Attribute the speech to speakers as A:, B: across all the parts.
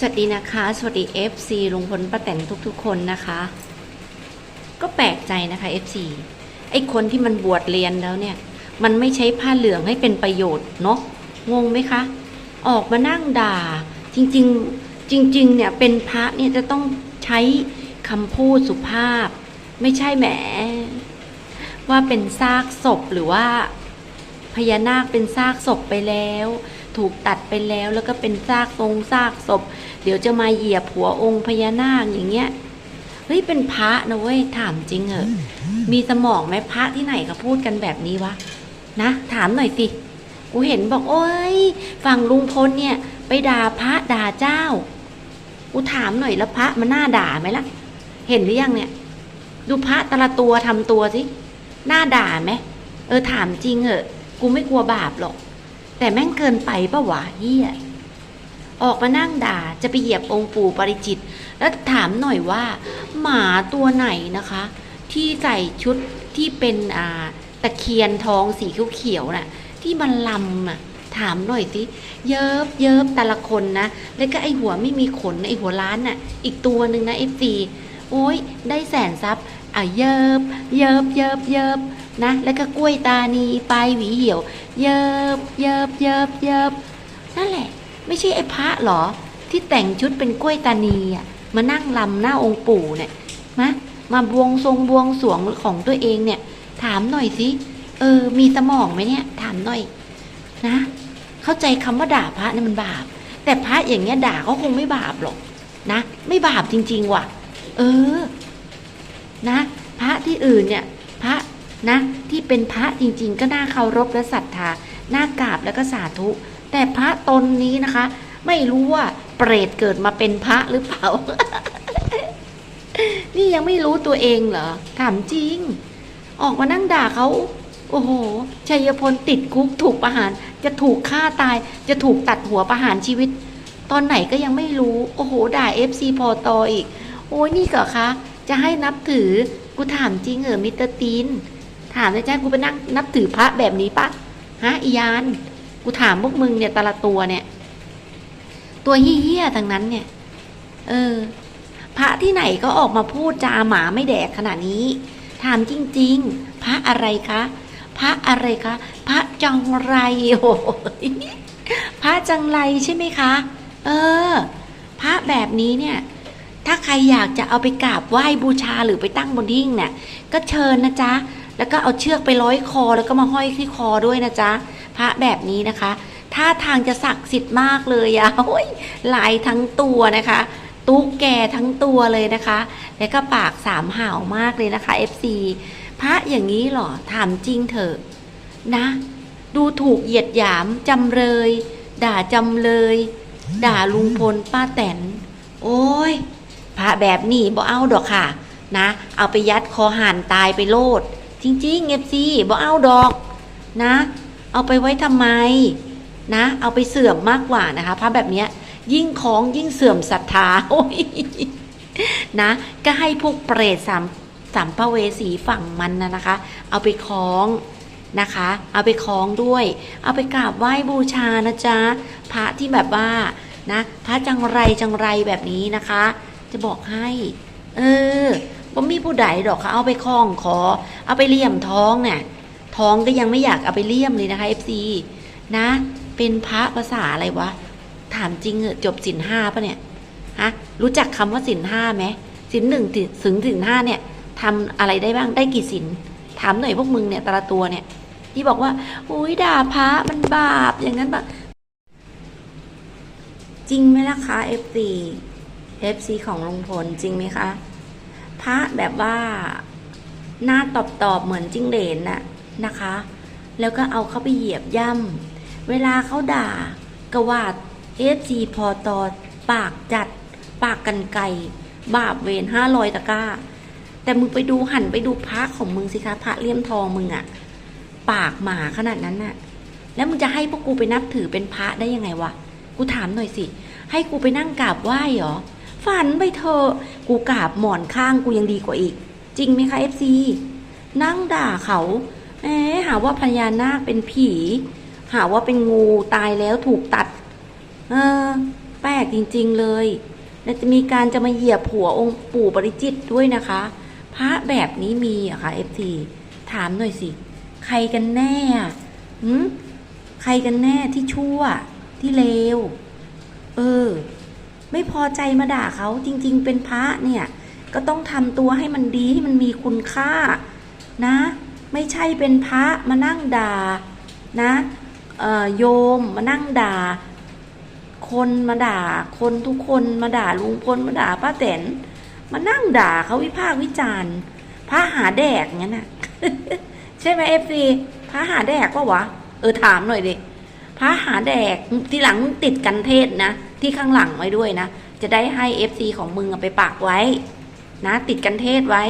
A: สวัสดีนะคะ สวัสดี FC ลุงพลป้าแตนทุกๆ คนนะคะ ก็แปลกใจนะคะ FC ไอ้คนที่มันบวชเรียนแล้วเนี่ย มันไม่ใช้ผ้าเหลืองให้เป็นประโยชน์เนาะงงไหมคะ ออกมานั่งด่า จริงๆจริง ๆ เนี่ยเป็นพระเนี่ยจะต้องใช้คำพูดสุภาพ ไม่ใช่แหม ว่าเป็นซากศพหรือว่าพญานาคเป็นซากศพไปแล้ว ถูกตัดไปแล้ว แล้วก็เป็นซากตรงซากศพ เดี๋ยวจะมาเหยียบหัวองค์พญานาคอย่างเงี้ยเฮ้ยเป็นพระนะเว้ยถามจริงเหอะมีสมองไหมพระที่ไหนเขาพูดกันแบบนี้วะนะถามหน่อยสิกูเห็นบอกโอ้ยฝั่งลุงพลเนี่ย ไปด่าพระด่าเจ้ากูถามหน่อยแล้วพระมันน่าด่าไหมล่ะ เห็นหรือยังเนี่ย ดูพระแต่ละตัวทำตัวสิน่าด่าไหมเออถามจริงเหอะ กูไม่กลัวบาปหรอก แต่แม่งเกินไปปะวะเฮียออกมานั่งด่าจะไปเหยียบองค์ปู่ปริจิต แล้วถามหน่อยว่า หมาตัวไหนนะคะ ที่ใส่ชุดที่เป็นอ่าตะเคียนทองสีเขียวๆน่ะ ที่มันลำอะถามหน่อยสิ เยิบเยิบแต่ละคนนะ แล้วก็ไอหัวไม่มีขนไอหัวล้านน่ะ อีกตัวหนึ่งนะเอฟซีโอ้ยได้แสนทรัพย์อะเยิบเยิบเยิบเยิบ นะ แล้วก็กล้วยตานีปลายหวีเหี่ยว เยิบเยิบเยิบเยิบนั่นแหละ ไม่ใช่ไอ้พระหรอ ที่แต่งชุดเป็นกล้วยตานีอะมานั่งลำหน้าองค์ปู่เนี่ยมามาบวงทรงบวงสวงของตัวเองเนี่ย ถามหน่อยสิเออ มีสมองไหมเนี่ย ถามหน่อย นะ เข้าใจคำว่าด่าพระเนี่ยมันบาป แต่พระอย่างเงี้ยด่าเขาคงไม่บาปหรอกนะ ไม่บาปจริง ๆ ว่ะ เออ นะ พระที่อื่นเนี่ย พระ นะที่เป็นพระจริงๆ ก็น่าเคารพและศรัทธาน่ากราบแล้วก็สาธุ แต่พระตนนี้นะคะ ไม่รู้ว่าเปรตเกิดมาเป็นพระหรือเปล่า นี่ยังไม่รู้ตัวเองเหรอถามจริง ออกมานั่งด่าเขาโอ้โห ชัยพลติดคุกถูกประหาร จะถูกฆ่าตาย จะถูกตัดหัวประหารชีวิต ตอนไหนก็ยังไม่รู้ โอ้โห ด่าเอฟซีพอตออีก โอ้ยนี่ก็คะ จะให้นับถือ กูถามจริงเหรอมิสเตอร์ตีน ถามเลยจ้ากูไปนั่งนับถือพระแบบนี้ปะฮะอียานกูถามพวกมึงเนี่ยแต่ละตัวเนี่ย ตัวเฮี้ยๆทั้งนั้นเนี่ย เออ พระที่ไหนก็ออกมาพูดจาหมาไม่แดกขนาดนี้ ถามจริง ๆ พระอะไรคะพระอะไรคะ พระจังไรโอ้ยพระจังไรใช่ไหมคะ เออ พระแบบนี้เนี่ย ถ้าใครอยากจะเอาไปกราบไหว้บูชาหรือไปตั้งบนหิ้งเนี่ยก็เชิญนะจ๊ะ แล้วก็เอาเชือกไปร้อยคอแล้วก็มาห้อยที่คอด้วยนะจ๊ะพระแบบนี้นะคะท่าทางจะศักดิ์สิทธิ์มากเลยอะโอ้ยลายทั้งตัวนะคะ ตุ๊กแกทั้งตัวเลยนะคะ แล้วก็ปากสามห่าวมากเลยนะคะ FC พระอย่างนี้เหรอถามจริงเถอะนะ ดูถูกเหยียดหยามจำเลย ด่าจำเลย ด่าลุงพลป้าแตน โอ้ยพระแบบนี้บ่เอาดอกค่ะ นะ เอาไปยัดคอห่านตายไปโลด จริงๆเอฟซีบ่เอาดอกนะ เอาไปไว้ทำไมนะ เอาไปเสื่อมมากกว่านะคะพระแบบเนี้ยยิ่งคล้องยิ่งเสื่อมศรัทธาโอ้ยนะ ก็ให้พวกเปรตสามสามภเวสีฝั่งมันนะนะคะ เอาไปคล้องนะคะ เอาไปคล้องด้วย เอาไปกราบไหว้บูชานะจ๊ะพระที่แบบว่านะ พระจังไรจังไรแบบนี้นะคะ จะบอกให้ เออ บ่มีผู้ใดดอกเขาเอาไปคล้องคอเอาไปเลี่ยมท้องเนี่ยท้องก็ยังไม่อยากเอาไปเลี่ยมเลยนะคะ FC นะ เป็นพระภาษาอะไรวะ ถามจริงเหอะจบสินห้าปะเนี่ยฮะรู้จักคำว่าสินห้าไหมสินหนึ่งถึงสินห้าเนี่ยทำอะไรได้บ้างได้กี่สินถามหน่อยพวกมึงเนี่ยแต่ละตัวเนี่ย ที่บอกว่าอุ้ยด่าพระมันบาปอย่างนั้นปะจริงไหมล่ะคะ FC FC ของลุงพลจริงไหมคะ พระแบบว่าหน้าตอบตอบเหมือนจิ้งเหลนน่ะนะคะ แล้วก็เอาเข้าไปเหยียบย่ำเวลาเขาด่ากวาดเอฟซีพอตอปากจัด ปากกันไก่บาปเวรห้าร้อยตะก้า แต่มึงไปดูหันไปดูพระของมึงสิคะพระเลี่ยมทองมึงอะปากหมาขนาดนั้นน่ะ แล้วมึงจะให้พวกกูไปนับถือเป็นพระได้ยังไงวะ กูถามหน่อยสิ ให้กูไปนั่งกราบไหว้เหรอ ฝันไปเถอะกูกราบหมอนข้างกูยังดีกว่าอีก จริงไหมคะเอฟซีนั่งด่าเขาแหมหาว่าพญานาคเป็นผี หาว่าเป็นงูตายแล้วถูกตัด เออ แปลกจริง ๆเลย และจะมีการจะมาเหยียบหัวองค์ปู่ปริจิตด้วยนะคะ พระแบบนี้มีอะคะเอฟทีถามหน่อยสิ ใครกันแน่อะหืมใครกันแน่ที่ชั่วที่เลว เออ ไม่พอใจมาด่าเขาจริง ๆ เป็นพระเนี่ย ก็ต้องทำตัวให้มันดีให้มันมีคุณค่านะ ไม่ใช่เป็นพระมานั่งด่านะโยมมานั่งด่า คนมาด่า คนทุกคนมาด่าลุงพลมาด่าป้าแตนมานั่งด่าเขาวิพากษ์วิจารณ์พระหาแดกงั้นน่ะ ใช่ไหมเอฟซีพระหาแดกปะวะ เออถามหน่อยดิ พระหาแดกทีหลังมึงติดกันเทศนะ ที่ข้างหลังไว้ด้วยนะ จะได้ให้เอฟซีของมึงเอาไปปักไว้ นะ ติดกันเทศไว้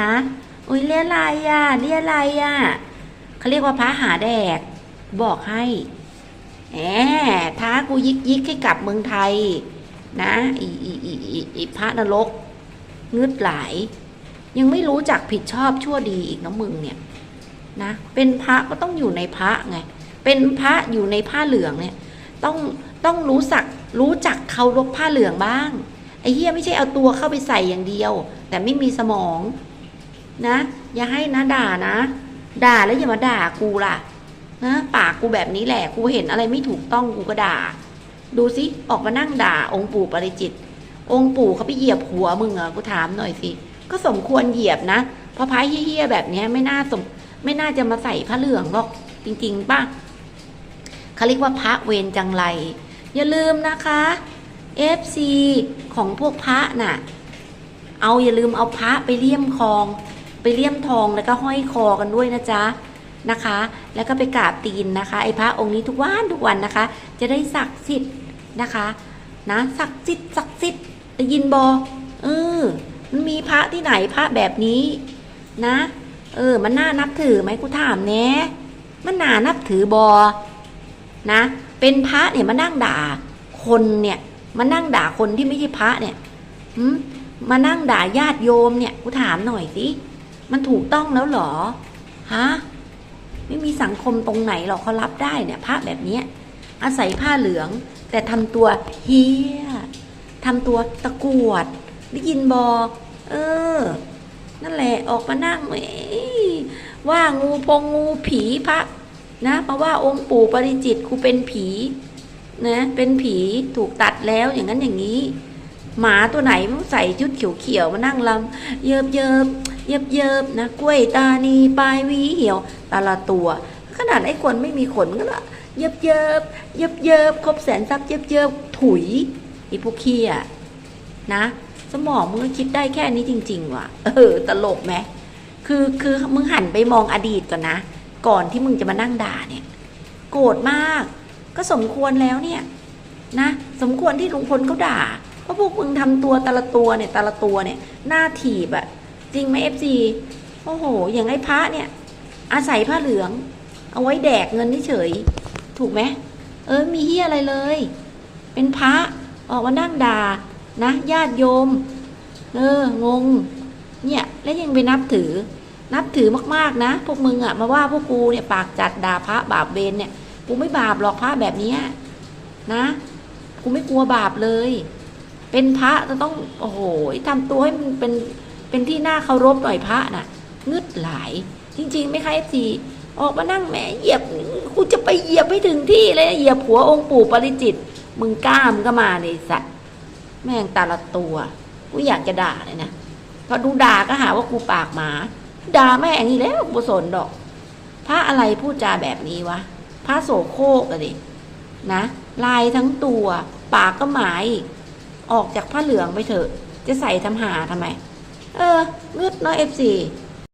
A: นะอุ้ยเรียอะไรอะเรียอะไรอะเขาเรียกว่าพระหาแดก บอกให้แหมท้ากูยิกยิกให้กลับเมืองไทย นะอีอีอีอีอีพระนรกงึดหลาย ยังไม่รู้จักผิดชอบชั่วดีอีกนะมึงเนี่ยนะเป็นพระก็ต้องอยู่ในพระไง เป็นพระอยู่ในผ้าเหลืองเนี่ยต้องต้องรู้สักรู้จักเคารพผ้าเหลืองบ้างไอ้เฮียไม่ใช่เอาตัวเข้าไปใส่อย่างเดียว แต่ไม่มีสมองนะ อย่าให้นะด่านะ ด่าแล้วอย่ามาด่ากูล่ะนะปากกูแบบนี้แหละกูเห็นอะไรไม่ถูกต้องกูก็ด่า ดูสิออกมานั่งด่า องค์ปู่ปริจิต องค์ปู่เขาไปเหยียบหัวมึงเหรอกูถามหน่อยสิก็สมควรเหยียบนะเพราะพระเฮี้ยๆแบบนี้ไม่น่าสมไม่น่าจะมาใส่ผ้าเหลืองหรอกจริง ๆป่ะ เขาเรียกว่าพระเวรจังไร อย่าลืมนะคะ FC ของพวกพระน่ะ เอาอย่าลืมเอาพระไปเลี่ยมคอง ไปเลี่ยมทองแล้วก็ห้อยคอกันด้วยนะจ๊ะนะคะ แล้วก็ไปกราบตีนนะคะ ไอ้พระองค์นี้ทุกวันทุกวันนะคะ จะได้ศักดิ์สิทธิ์นะคะนะศักดิ์สิทธิ์ศักดิ์สิทธิ์ได้ยินบอเออมันมีพระที่ไหนพระแบบนี้นะ เออ มันน่านับถือไหมกูถามแน่มันน่านับถือบอ นะ เป็นพระเนี่ยมานั่งด่าคนเนี่ยมานั่งด่าคนที่ไม่ใช่พระเนี่ยมานั่งด่าญาติโยมเนี่ยกูถามหน่อยสิมันถูกต้องแล้วหรอฮะไม่มีสังคมตรงไหนหรอกเขารับได้เนี่ยพระแบบนี้อาศัยผ้าเหลือง แต่ทำตัวเฮียทำตัวตะกวดได้ยินบอเออ นั่นแหละออกมานั่งว่างูปงงูผีพระ นะเพราะว่าองค์ปู่ปริจิตรกูเป็นผีนะเป็นผีถูกตัดแล้วอย่างนั้นอย่างนี้ หมาตัวไหนมันใส่ชุดเขียวๆมานั่งลำเยิบเยิบเยิบเยิบนะกล้วยตานีปลายวีเหี่ยวตาละตัว ขนาดไอ้คนไม่มีขนก็ละเยิบเยิบเยิบเยิบครบแสนทรัพย์เยิบเยิบถุยไอ้พวกขี้อะนะ สมองมึงก็คิดได้แค่นี้จริง ๆ ว่ะ เออ ตลกไหมคือคือมึงหันไปมองอดีตก่อนนะ ก่อนที่มึงจะมานั่งด่าเนี่ย โกรธมาก ก็สมควรแล้วเนี่ย นะ สมควรที่ลุงพลเขาด่า เพราะพวกมึงทำตัวแต่ละตัวเนี่ยแต่ละตัวเนี่ย หน้าถีบอะจริงไหมเอฟซีโอ้โห อย่างไอ้พระเนี่ย อาศัยผ้าเหลือง เอาไว้แดกเงินเฉย ถูกไหมเออมีเฮียอะไรเลย เป็นพระออกมานั่งด่านะญาติโยม เอองง เนี่ย แล้วยังไปนับถือ นับถือมากๆนะ พวกมึงอะมาว่าพวกกูเนี่ยปากจัดด่าพระบาปเบนเนี่ยกูไม่บาปหรอกพระแบบเนี้ยนะกูไม่กลัวบาปเลย เป็นพระจะต้องโอ้โหทำตัวให้มันเป็นเป็นที่น่าเคารพหน่อยพระน่ะงึดหลาย จริง ๆ ไม่ใครสีออกมานั่งแหมเหยียบกูจะไปเหยียบให้ถึงที่เลยเหยียบหัวองค์ปู่ปริจิต มึงกล้ามก็มาเลยสัตว์แม่งตาละตัวกูอยากจะด่าเลยนะพอดูด่าก็หาว่ากูปากหมา ด่าแม่อย่างนี้แล้วบุสนดอก พระอะไรพูดจาแบบนี้วะ พระโสโคกอะดินะ ลายทั้งตัว ปากก็หมายอออกจากผ้าเหลืองไปเถอะ จะใส่ทำหาทำไม เออ งึดเนาะเอฟซี